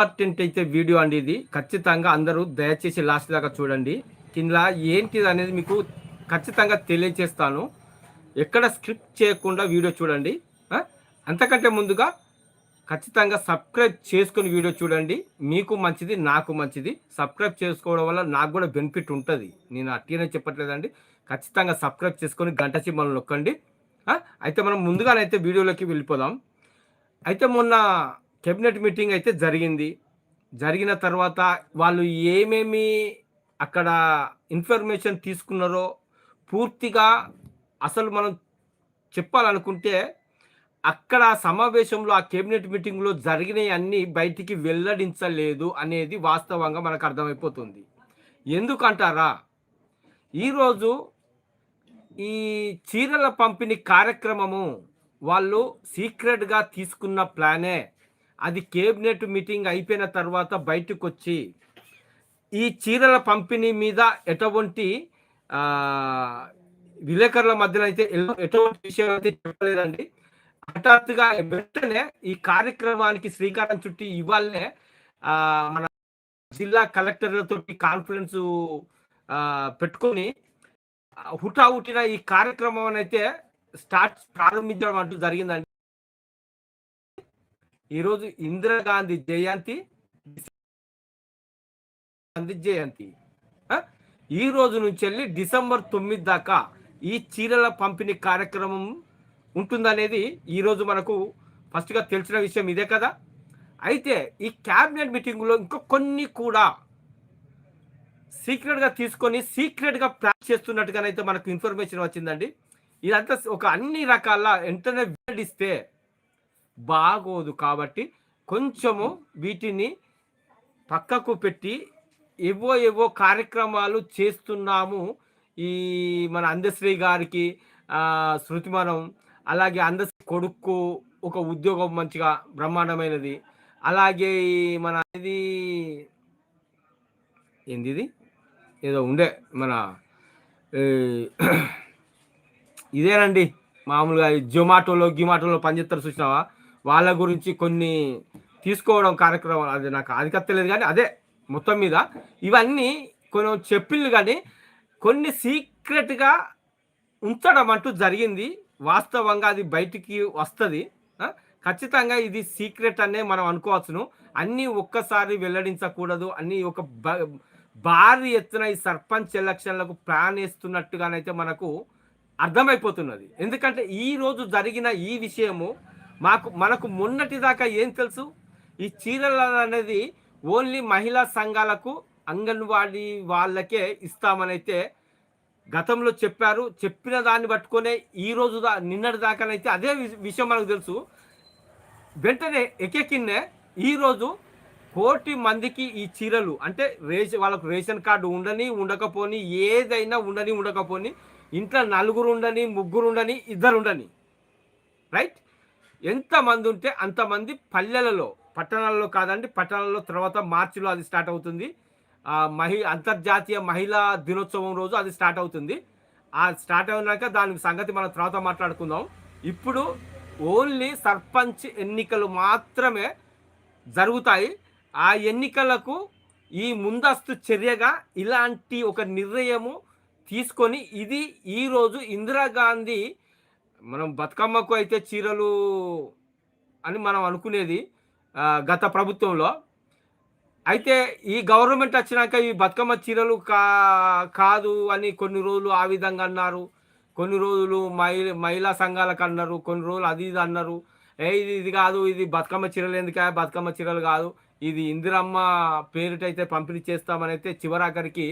Important అయితే video అండి ఇది. ఖచ్చితంగా అందరూ దయచేసి లాస్ట్ దాకా చూడండి. కింద ఏంటిది అనేది మీకు ఖచ్చితంగా తెలియజేస్తాను ఎక్కడ స్క్రిప్ట్ చేయకుండా వీడియో చూడండి. అంతకంటే ముందుగా ఖచ్చితంగా సబ్స్క్రైబ్ చేసుకుని వీడియో చూడండి. మీకు మంచిది నాకు మంచిది. సబ్స్క్రైబ్ చేసుకోవడం వల్ల నాకు కూడా బెనిఫిట్ ఉంటుంది. నేను అట్టినే చెప్పట్లేదండి. ఖచ్చితంగా సబ్స్క్రైబ్ చేసుకొని గంట సింబల్ నొక్కండి. అయితే మనం ముందుగానైతే వీడియోలోకి వెళ్ళిపోదాం. అయితే మొన్న కెబినెట్ మీటింగ్ అయితే జరిగింది. జరిగిన తర్వాత వాళ్ళు ఏమేమి అక్కడ ఇన్ఫర్మేషన్ తీసుకున్నారో పూర్తిగా అసలు మనం చెప్పాలనుకుంటే అక్కడ సమావేశంలో ఆ కేబినెట్ మీటింగ్లో జరిగినవి అన్నీ బయటికి వెల్లడించలేదు అనేది వాస్తవంగా మనకు అర్థమైపోతుంది. ఎందుకంటారా? ఈరోజు ఈ చీరల పంపిణీ కార్యక్రమము వాళ్ళు సీక్రెట్గా తీసుకున్న ప్లానే అది కేబినెట్ మీటింగ్ అయిపోయిన తర్వాత బయటకు వచ్చి ఈ చీరల పంపిణీ మీద ఎటువంటి విలేకరుల మధ్యన అయితే ఎటువంటి విషయం అయితే చెప్పలేదండి. హఠాత్తుగా వెంటనే ఈ కార్యక్రమానికి శ్రీకారం చుట్టి ఇవాళనే మన జిల్లా కలెక్టర్లతో కాన్ఫరెన్స్ పెట్టుకొని హుటా హుటిన ఈ కార్యక్రమం అయితే స్టార్ట్ ప్రారంభించడం అంటూ జరిగిందండి. ఈరోజు ఇందిరాగాంధీ జయంతి గాంధీ జయంతి. ఈ రోజు నుంచి వెళ్ళి డిసెంబర్ తొమ్మిది దాకా ఈ చీరల పంపిణీ కార్యక్రమం ఉంటుందనేది ఈరోజు మనకు ఫస్ట్గా తెలిసిన విషయం ఇదే కదా. అయితే ఈ క్యాబినెట్ మీటింగ్లో ఇంకా కొన్ని కూడా సీక్రెట్గా తీసుకొని సీక్రెట్గా ప్లాన్ చేస్తున్నట్టుగానైతే మనకు ఇన్ఫర్మేషన్ వచ్చిందండి. ఇదంతా ఒక అన్ని రకాల వెంటనే వేడిస్తే బాగోదు కాబట్టి కొంచెము వీటిని పక్కకు పెట్టి ఏవో ఏవో కార్యక్రమాలు చేస్తున్నాము. ఈ మన అందశ్రీ గారికి శృతిమనం అలాగే అందశ్రీ కొడుకు ఒక ఉద్యోగం మంచిగా బ్రహ్మాండమైనది. అలాగే మన ఇది ఏంది ఇది ఏదో ఉండే మన ఇదేనండి. మామూలుగా జొమాటోలో గిమాటోలో పనిచేస్తారు చూసినావా? వాళ్ళ గురించి కొన్ని తీసుకోవడం కార్యక్రమాలు అది నాకు అది లేదు కానీ అదే మొత్తం మీద ఇవన్నీ కొన్ని చెప్పిండ్లు కానీ కొన్ని సీక్రెట్గా ఉంచడం అంటూ జరిగింది. వాస్తవంగా అది బయటికి వస్తుంది. ఖచ్చితంగా ఇది సీక్రెట్ అనే మనం అనుకోవచ్చును. అన్నీ ఒక్కసారి వెల్లడించకూడదు. అన్నీ ఒక బ- భారీ ఎత్తున ఈ సర్పంచ్ ఎలక్షన్లకు ప్లాన్ వేస్తున్నట్టుగానైతే మనకు అర్థమైపోతున్నది. ఎందుకంటే ఈరోజు జరిగిన ఈ విషయము మాకు మనకు మొన్నటి దాకా ఏం తెలుసు? ఈ చీరలు అనేది ఓన్లీ మహిళా సంఘాలకు అంగన్వాడీ వాళ్ళకే ఇస్తామనైతే గతంలో చెప్పారు. చెప్పిన దాన్ని పట్టుకునే ఈ రోజు దా నిన్నటి దాకానైతే అదే విషయం మనకు తెలుసు. వెంటనే ఎకెకిన్నే ఈరోజు కోటి మందికి ఈ చీరలు అంటే రేషన్ వాళ్ళకు రేషన్ కార్డు ఉండని ఉండకపోని ఏదైనా ఉండని ఉండకపోని ఇంట్లో నలుగురు ఉండని ముగ్గురు ఉండని ఇద్దరు ఉండని. రైట్? ఎంతమంది ఉంటే అంతమంది పల్లెలలో పట్టణాల్లో కాదండి పట్టణాల్లో తర్వాత మార్చిలో అది స్టార్ట్ అవుతుంది. మహి అంతర్జాతీయ మహిళా దినోత్సవం రోజు అది స్టార్ట్ అవుతుంది. ఆ స్టార్ట్ అయినాక దాని సంగతి మనం తర్వాత మాట్లాడుకుందాం. ఇప్పుడు ఓన్లీ సర్పంచ్ ఎన్నికలు మాత్రమే జరుగుతాయి. ఆ ఎన్నికలకు ఈ ముందస్తు చర్యగా ఇలాంటి ఒక నిర్ణయము తీసుకొని ఇది ఈరోజు ఇందిరాగాంధీ మనం బతుకమ్మకు అయితే చీరలు అని మనం అనుకునేది గత ప్రభుత్వంలో. అయితే ఈ గవర్నమెంట్ వచ్చినాక ఈ బతుకమ్మ చీరలు కా కాదు అని కొన్ని రోజులు ఆ విధంగా అన్నారు. కొన్ని రోజులు మహిళ మహిళా సంఘాలకు అన్నారు. కొన్ని రోజులు అది ఇది అన్నారు. ఏ ఇది ఇది కాదు ఇది బతుకమ్మ చీరలు ఎందుకా బతుకమ్మ చీరలు కాదు. ఇది ఇందిరమ్మ పేరిటైతే పంపిణీ చేస్తామని అయితే చివరాఖరికి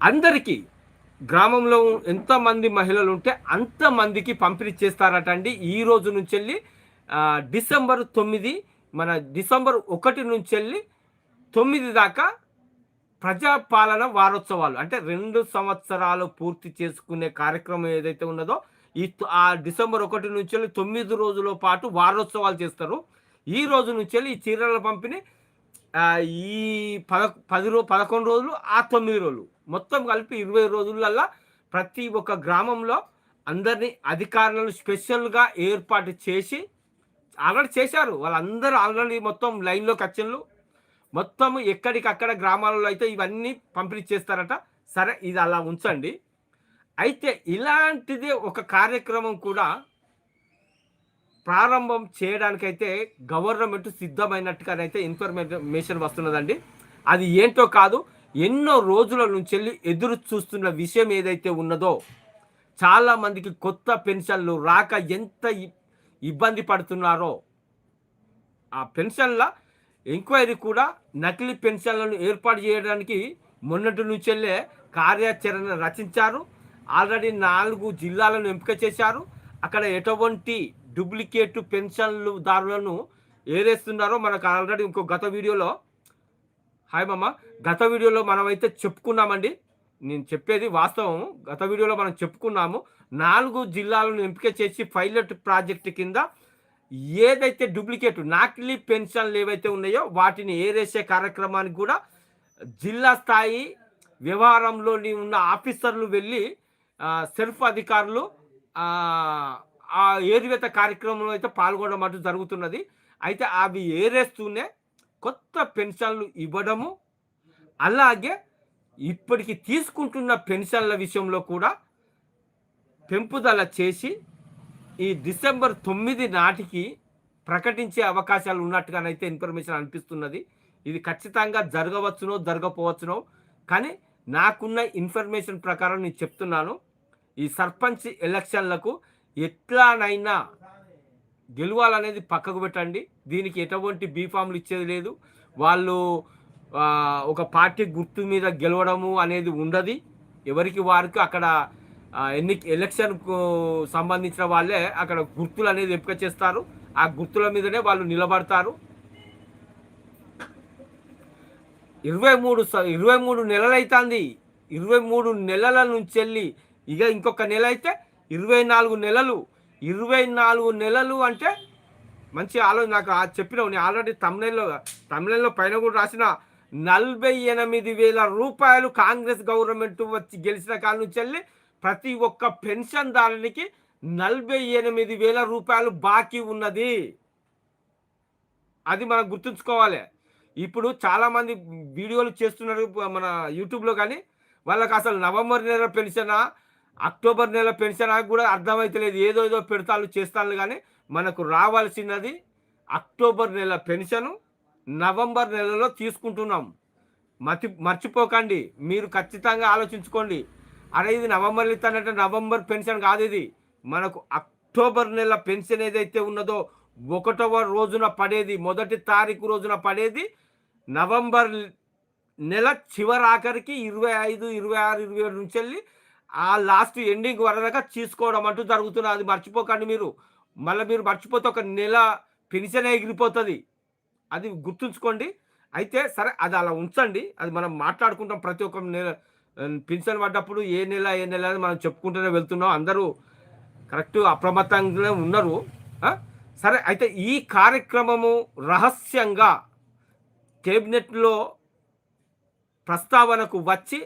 అందరికీ గ్రామంలో ఎంతమంది మహిళలు ఉంటే అంతమందికి పంపిణీ చేస్తారట అండి ఈ రోజు నుంచి వెళ్ళి డిసెంబర్ తొమ్మిది మన డిసెంబర్ ఒకటి నుంచి వెళ్ళి తొమ్మిది దాకా ప్రజాపాలన వారోత్సవాలు. అంటే రెండు సంవత్సరాలు పూర్తి చేసుకునే కార్యక్రమం ఏదైతే ఉన్నదో ఈ ఆ డిసెంబర్ ఒకటి నుంచి వెళ్ళి తొమ్మిది రోజుల పాటు వారోత్సవాలు చేస్తారు. ఈ రోజు నుంచి వెళ్ళి ఈ చీరల పంపిణీ ఈ పద పది రో పదకొండు రోజులు ఆ తొమ్మిది రోజులు. మొత్తం కలిపి ఇరవై రోజులల్లా ప్రతి ఒక్క గ్రామంలో అందరినీ అధికారులను స్పెషల్గా ఏర్పాటు చేసి ఆల్రెడీ చేశారు. వాళ్ళందరూ ఆల్రెడీ మొత్తం లైన్లో కచ్చన్లు మొత్తం ఎక్కడికక్కడ గ్రామాలలో అయితే ఇవన్నీ పంపిణీ చేస్తారట. సరే ఇది అలా ఉంచండి. అయితే ఇలాంటిదే ఒక కార్యక్రమం కూడా ప్రారంభం చేయడానికైతే గవర్నమెంట్ సిద్ధమైనట్టుగానైతే ఇన్ఫర్మేషన్ వస్తున్నదండి. అది ఏంటో కాదు ఎన్నో రోజుల నుంచి ఎదురు చూస్తున్న విషయం ఏదైతే ఉన్నదో చాలామందికి కొత్త పెన్షన్లు రాక ఎంత ఇబ్బంది పడుతున్నారో ఆ పెన్షన్ల ఎంక్వైరీ కూడా నకిలీ పెన్షన్లను ఏర్పాటు చేయడానికి మొన్నటి నుంచెల్లే కార్యాచరణ రచించారు. ఆల్రెడీ నాలుగు జిల్లాలను ఎంపిక చేశారు. అక్కడ ఎటువంటి డూప్లికేట్ పెన్షన్లు దారులను ఏరేస్తున్నారో మనకు ఆల్రెడీ ఇంకో గత వీడియోలో. హాయ్ మమ్మ గత వీడియోలో మనమైతే చెప్పుకున్నామండి. నేను చెప్పేది వాస్తవం. గత వీడియోలో మనం చెప్పుకున్నాము. నాలుగు జిల్లాలను ఎంపిక చేసి పైలట్ ప్రాజెక్ట్ కింద ఏదైతే డూప్లికేట్ నాకిలీ పెన్షన్లు ఏవైతే ఉన్నాయో వాటిని ఏరేసే కార్యక్రమానికి కూడా జిల్లా స్థాయి వ్యవహారంలోని ఉన్న ఆఫీసర్లు వెళ్ళి సెల్ఫ్ అధికారులు ఆ, ఏరివేత కార్యక్రమంలో అయితే పాల్గొనడం అంటూ జరుగుతున్నది. అయితే అవి ఏరేస్తూనే కొత్త పెన్షన్లు ఇవ్వడము అలాగే ఇప్పటికి తీసుకుంటున్న పెన్షన్ల విషయంలో కూడా పెంపుదల చేసి ఈ డిసెంబర్ తొమ్మిది నాటికి ప్రకటించే అవకాశాలు ఉన్నట్టుగానైతే ఇన్ఫర్మేషన్ అనిపిస్తున్నది. ఇది ఖచ్చితంగా జరగవచ్చునో జరగపోవచ్చునో కానీ నాకున్న ఇన్ఫర్మేషన్ ప్రకారం నేను చెప్తున్నాను. ఈ సర్పంచ్ ఎలక్షన్లకు ఎట్లానైనా గెలవాలనేది పక్కకు పెట్టండి. దీనికి ఎటువంటి బీఫామ్లు ఇచ్చేది లేదు. వాళ్ళు ఒక పార్టీ గుర్తు మీద గెలవడము అనేది ఉండదు. ఎవరికి వారికి అక్కడ ఎన్ని ఎలక్షన్కు సంబంధించిన వాళ్ళే అక్కడ గుర్తులు అనేది ఎంపిక చేస్తారు. ఆ గుర్తుల మీదనే వాళ్ళు నిలబడతారు. ఇరవై మూడు స- ఇరవై మూడు నెలలు అవుతుంది ఇరవై మూడు నెలల నుంచి వెళ్ళి ఇక ఇంకొక నెల అయితే ఇరవై నాలుగు నెలలు ఇరవై నాలుగు నెలలు అంటే మంచి ఆలోచన. నాకు చెప్పినావు నేను ఆల్రెడీ తమిళలో తమిళంలో పైన కూడా రాసిన నలభై ఎనిమిది వేల రూపాయలు కాంగ్రెస్ గవర్నమెంట్ వచ్చి గెలిచిన కాల నుంచి వెళ్ళి ప్రతి ఒక్క పెన్షన్దారునికి నలభై ఎనిమిది వేల రూపాయలు బాకీ ఉన్నది. అది మనం గుర్తుంచుకోవాలి. ఇప్పుడు చాలామంది వీడియోలు చేస్తున్నారు మన యూట్యూబ్లో కానీ వాళ్ళకి అసలు నవంబర్ నెల పెన్షనా అక్టోబర్ నెల పెన్షన్ కూడా అర్థమైతలేదు. ఏదో ఏదో పెడతాను చేస్తాను కానీ మనకు రావాల్సినది అక్టోబర్ నెల పెన్షను నవంబర్ నెలలో తీసుకుంటున్నాం. మతి మర్చిపోకండి. మీరు ఖచ్చితంగా ఆలోచించుకోండి. అరే ఇది నవంబర్ ఇస్తానంటే నవంబర్ పెన్షన్ కాదు ఇది. మనకు అక్టోబర్ నెల పెన్షన్ ఏదైతే ఉన్నదో ఒకటవ రోజున పడేది మొదటి తారీఖు రోజున పడేది నవంబర్ నెల చివరాఖరికి ఇరవై ఐదు ఇరవై ఆరు ఇరవై ఏడు నుంచి వెళ్ళి ఆ లాస్ట్ ఎండింగ్ వరదాకా తీసుకోవడం అంటూ జరుగుతున్నది అది మర్చిపోకండి మీరు. మళ్ళీ మీరు మర్చిపోతే ఒక నెల పెన్షన్ ఎగిరిపోతుంది. అది గుర్తుంచుకోండి. అయితే సరే అది అలా ఉంచండి. అది మనం మాట్లాడుకుంటాం ప్రతి ఒక్క నెల పెన్షన్ పడ్డప్పుడు ఏ నెల ఏ నెల అని మనం చెప్పుకుంటూనే వెళ్తున్నాం. అందరూ కరెక్ట్ అప్రమత్తంగానే ఉన్నారు. సరే అయితే ఈ కార్యక్రమము రహస్యంగా కేబినెట్లో ప్రస్తావనకు వచ్చి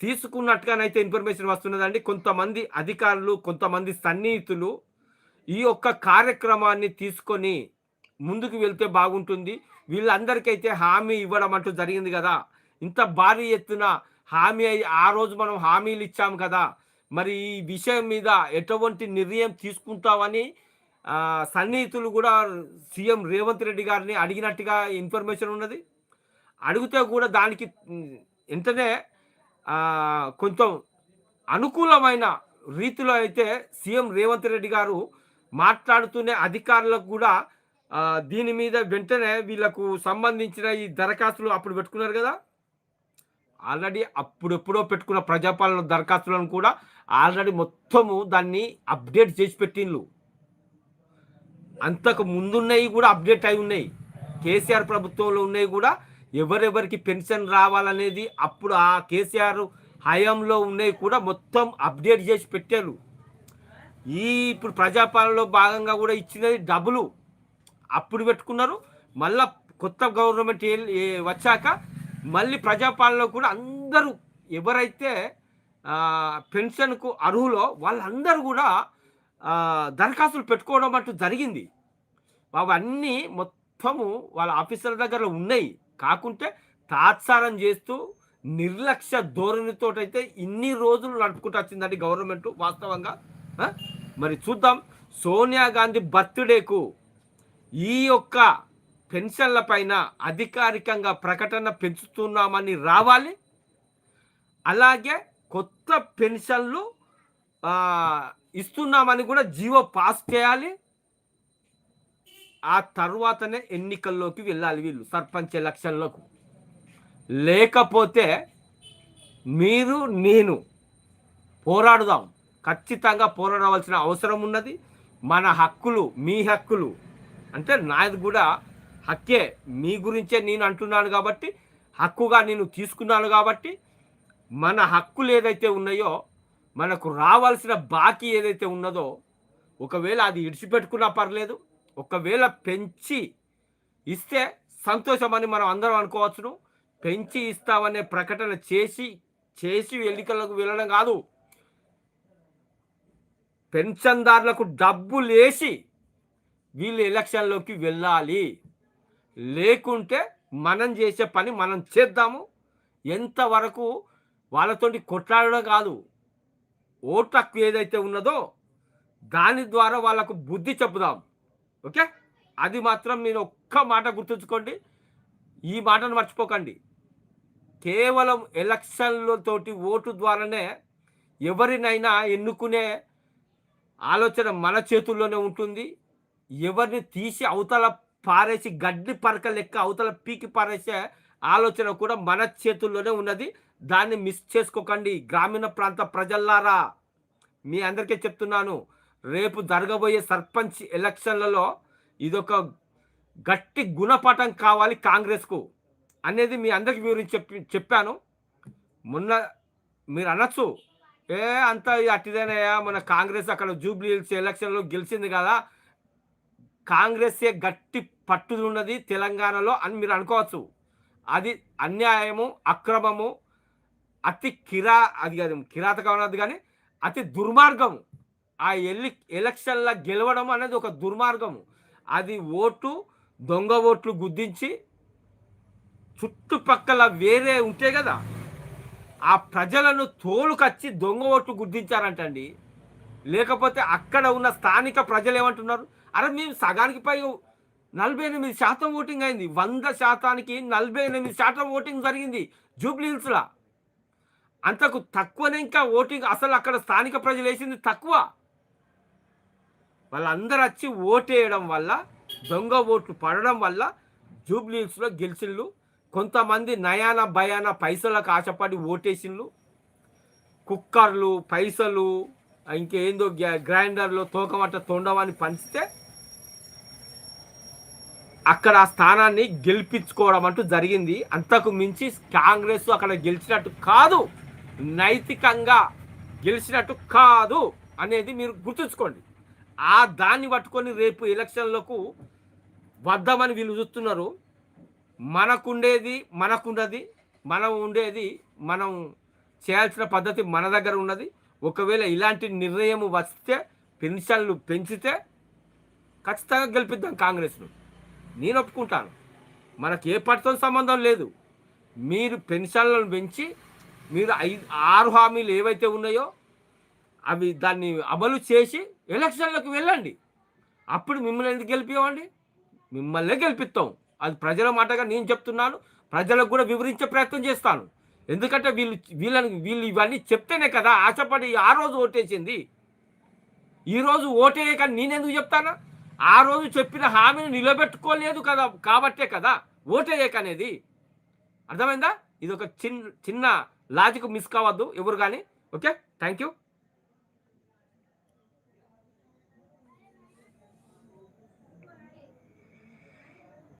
తీసుకున్నట్టుగానైతే ఇన్ఫర్మేషన్ వస్తున్నదండి. కొంతమంది అధికారులు కొంతమంది సన్నిహితులు ఈ యొక్క కార్యక్రమాన్ని తీసుకొని ముందుకు వెళ్తే బాగుంటుంది. వీళ్ళందరికైతే హామీ ఇవ్వడం అంటూ జరిగింది కదా. ఇంత భారీ ఎత్తున హామీ అయి ఆ రోజు మనం హామీలు ఇచ్చాం కదా. మరి ఈ విషయం మీద ఎటువంటి నిర్ణయం తీసుకుంటామని సన్నిహితులు కూడా సీఎం రేవంత్ రెడ్డి గారిని అడిగినట్టుగా ఇన్ఫర్మేషన్ ఉన్నది. అడిగితే కూడా దానికి వెంటనే కొంచెం అనుకూలమైన రీతిలో అయితే సీఎం రేవంత్ రెడ్డి గారు మాట్లాడుతూనే అధికారులకు కూడా దీని మీద వెంటనే వీళ్ళకు సంబంధించిన ఈ దరఖాస్తులు అప్పుడు పెట్టుకున్నారు కదా. ఆల్రెడీ అప్పుడెప్పుడో పెట్టుకున్న ప్రజాపాలన దరఖాస్తులను కూడా ఆల్రెడీ మొత్తము దాన్ని అప్డేట్ చేసి పెట్టిండ్రు అంతకు ముందున్నవి కూడా అప్డేట్ అయి ఉన్నాయి. కేసీఆర్ ప్రభుత్వంలో ఉన్నాయి కూడా ఎవరెవరికి పెన్షన్ రావాలనేది అప్పుడు ఆ కేసీఆర్ హయాంలో ఉన్నవి కూడా మొత్తం అప్డేట్ చేసి పెట్టారు. ఈ ఇప్పుడు ప్రజాపాలనలో భాగంగా కూడా ఇచ్చినది డబ్బులు అప్పుడు పెట్టుకున్నారు. మళ్ళా కొత్త గవర్నమెంట్ వచ్చాక మళ్ళీ ప్రజాపాలనలో కూడా అందరూ ఎవరైతే పెన్షన్కు అర్హులో వాళ్ళందరూ కూడా దరఖాస్తులు పెట్టుకోవడం అంటూ జరిగింది. అవన్నీ మొత్తము వాళ్ళ ఆఫీసర్ల దగ్గర ఉన్నాయి. కాకుంటే తాత్సారం చేస్తూ నిర్లక్ష్య ధోరణితో అయితే ఇన్ని రోజులు నడుపుకుంటూ వచ్చిందండి గవర్నమెంట్ వాస్తవంగా. మరి చూద్దాం. సోనియా గాంధీ బర్త్డేకు ఈ యొక్క పెన్షన్ల పైన అధికారికంగా ప్రకటన పెంచుతున్నామని రావాలి. అలాగే కొత్త పెన్షన్లు ఇస్తున్నామని కూడా జీవో పాస్ చేయాలి. ఆ తర్వాతనే ఎన్నికల్లోకి వెళ్ళాలి వీళ్ళు సర్పంచ్ ఎలక్షన్లకు. లేకపోతే మీరు నేను పోరాడుదాం. ఖచ్చితంగా పోరాడవలసిన అవసరం ఉన్నది. మన హక్కులు మీ హక్కులు. అంటే నాది కూడా హక్కే. మీ గురించే నేను అంటున్నాను కాబట్టి హక్కుగా నేను తీసుకున్నాను కాబట్టి మన హక్కులు ఏదైతే ఉన్నాయో మనకు రావాల్సిన బాకీ ఏదైతే ఉన్నదో ఒకవేళ అది ఇడిచిపెట్టుకున్నా పర్లేదు. ఒకవేళ పెంచి ఇస్తే సంతోషమని మనం అందరం అనుకోవచ్చును. పెంచి ఇస్తామనే ప్రకటన చేసి చేసి ఎన్నికలకు వెళ్ళడం కాదు. పెన్షన్దారులకు డబ్బు లేచి వీళ్ళు ఎలక్షన్లోకి వెళ్ళాలి. లేకుంటే మనం చేసే పని మనం చేద్దాము. ఎంతవరకు వాళ్ళతోటి కొట్లాడడం కాదు. ఓటు హక్కు ఏదైతే ఉన్నదో దాని ద్వారా వాళ్ళకు బుద్ధి చెప్పుదాం. ఓకే? అది మాత్రం మీరు ఒక్క మాట గుర్తుంచుకోండి. ఈ మాటను మర్చిపోకండి. కేవలం ఎలక్షన్లతోటి ఓటు ద్వారానే ఎవరినైనా ఎన్నుకునే ఆలోచన మన చేతుల్లోనే ఉంటుంది. ఎవరిని తీసి అవతల పారేసి గడ్డి పరక లెక్క అవతల పీకి పారేసే ఆలోచన కూడా మన చేతుల్లోనే ఉన్నది. దాన్ని మిస్ చేసుకోకండి. గ్రామీణ ప్రాంత ప్రజల్లారా మీ అందరికీ చెప్తున్నాను. రేపు జరగబోయే సర్పంచ్ ఎలక్షన్లలో ఇదొక గట్టి గుణపాఠం కావాలి కాంగ్రెస్కు అనేది మీ అందరికి వివరించి చెప్పి చెప్పాను. మొన్న మీరు అనొచ్చు. ఏ అంత అట్టిదేనయ్యా మన కాంగ్రెస్ అక్కడ జూబ్లీ హిల్స్ ఎలక్షన్లో గెలిచింది కదా. కాంగ్రెసే గట్టి పట్టుదల ఉన్నది తెలంగాణలో అని మీరు అనుకోవచ్చు. అది అన్యాయము అక్రమము అతి కిరా అది కాదు కిరాతకం అన్నది కానీ అతి దుర్మార్గము. ఆ ఎల్లి ఎలక్షన్ల గెలవడం అనేది ఒక దుర్మార్గము. అది ఓటు దొంగ ఓట్లు గుద్దించి చుట్టుపక్కల వేరే ఉంటే కదా ఆ ప్రజలను తోలుకొచ్చి దొంగ ఓట్లు గుర్తించారంటండి లేకపోతే అక్కడ ఉన్న స్థానిక ప్రజలు ఏమంటున్నారు? అరే మేము సగానికి పై నలభై ఎనిమిది శాతం ఓటింగ్ అయింది. వంద శాతానికి నలభై ఎనిమిది శాతం ఓటింగ్ జరిగింది జూబ్లీహిల్స్లో. అంతకు తక్కువనే ఇంకా ఓటింగ్ అసలు అక్కడ స్థానిక ప్రజలు వేసింది తక్కువ. వాళ్ళందరూ వచ్చి ఓటేయడం వల్ల దొంగ ఓట్లు పడడం వల్ల జూబ్లీస్లో గెలిచిళ్ళు. కొంతమంది నయాన భయాన పైసలకు ఆశపడి ఓటేసిళ్ళు. కుక్కర్లు పైసలు ఇంకేందో గ్యా- గ్రైండర్లు తోకమట్ట తొండమని పంచితే అక్కడ ఆ స్థానాన్ని గెలిపించుకోవడం అంటూ జరిగింది. అంతకు మించి కాంగ్రెస్ అక్కడ గెలిచినట్టు కాదు. నైతికంగా గెలిచినట్టు కాదు అనేది మీరు గుర్తుంచుకోండి. ఆ దాన్ని పట్టుకొని రేపు ఎలక్షన్లకు వద్దామని వీళ్ళు చూస్తున్నారు. మనకుండేది మనకున్నది మనం ఉండేది మనం చేయాల్సిన పద్ధతి మన దగ్గర ఉన్నది. ఒకవేళ ఇలాంటి నిర్ణయం వస్తే పెన్షన్లు పెంచితే ఖచ్చితంగా గెలిపిద్దాం కాంగ్రెస్ను. నేను ఒప్పుకుంటాను. మనకి ఏ పార్టీతో సంబంధం లేదు. మీరు పెన్షన్లను పెంచి మీరు ఐదు ఆరు హామీలు ఏవైతే ఉన్నాయో అవి దాన్ని అమలు చేసి ఎలక్షన్లకు వెళ్ళండి. అప్పుడు మిమ్మల్ని ఎందుకు గెలిపివ్వండి మిమ్మల్నే గెలిపిస్తాం. అది ప్రజల మాటగా నేను చెప్తున్నాను. ప్రజలకు కూడా వివరించే ప్రయత్నం చేస్తాను. ఎందుకంటే వీళ్ళు వీళ్ళని వీళ్ళు ఇవన్నీ చెప్తేనే కదా ఆశపడి ఆ రోజు ఓటేసింది. ఈరోజు రోజు ఓటేయక నేనెందుకు చెప్తానా? ఆ రోజు చెప్పిన హామీని నిలబెట్టుకోలేదు కదా కాబట్టే కదా ఓటేయక అనేది. అర్థమైందా? ఇది ఒక చిన్న చిన్న లాజిక్ మిస్ కావద్దు ఎవరు కానీ. ఓకే? Thank you.